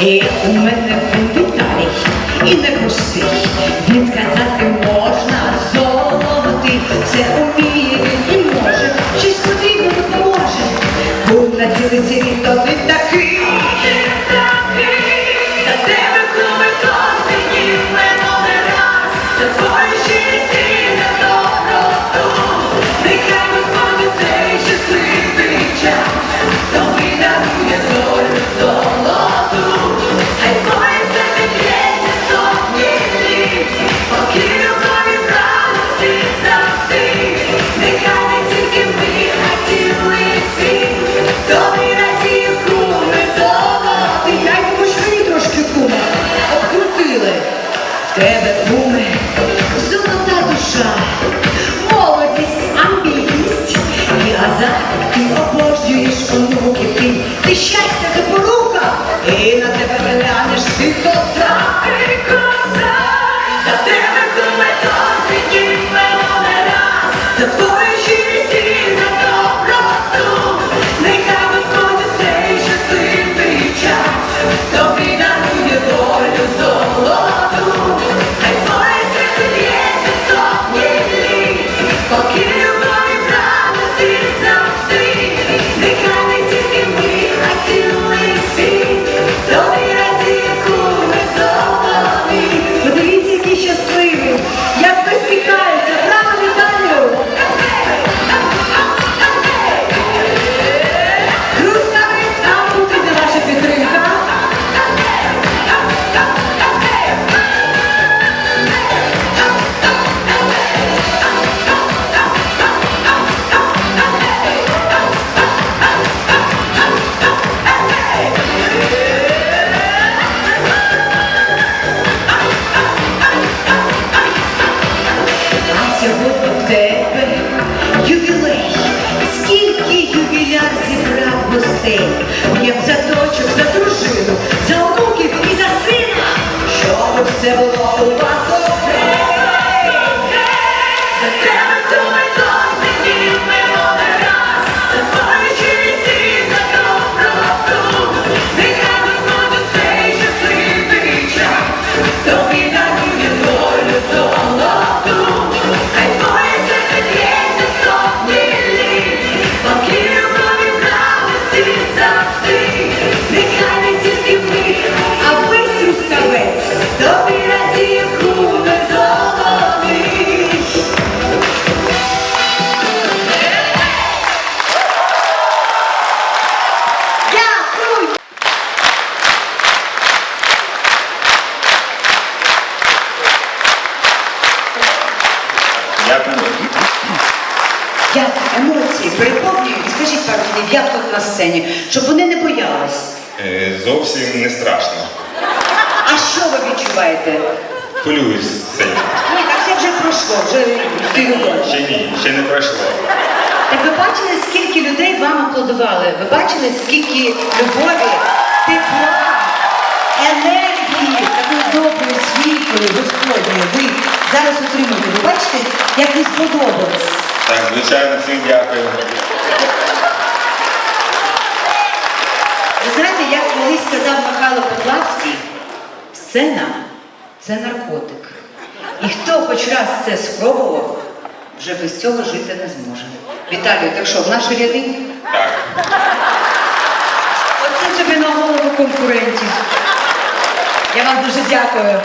І у мене був далі і не простий, відказати можна золоти. це уміє він і може, щось потрібно допоможе. Був на цілий світ, то ти такий, ти такий, за тебе клуби костинів, мене не раз, за твої житті. Тебе куме, золота душа, молодість, амбітність. І азарт. Ти обожнюєш онуків, ти, ти щастя запорука, і на тебе ювіляр зібрав гостей? Як за дочок, за дружину, за онуків і за сина, щоб все було у вас Як емоції переповнюють, скажіть пару слів, як тут на сцені, щоб вони не боялись. Е, Зовсім не страшно. А що ви відчуваєте? Хвилююсь сильно. Ні, так це вже пройшло, вже ти Ще ні, ще не пройшло. Так ви бачили, скільки людей вам аплодували? Ви бачили, скільки любові, тепла, енергії, такої доброї, світлої, Господньої ви зараз отримуєте. Ви бачите, як ви сподобалось? Так, звичайно, всім дякую. Ви знаєте, як колись сказав Михайло Поплавський, сцена це наркотик. І хто хоч раз це спробував, вже без цього жити не зможе. Віталію, так що, в наші ряди? Так. Оце тобі на голову конкурентів. Я вам дуже дякую.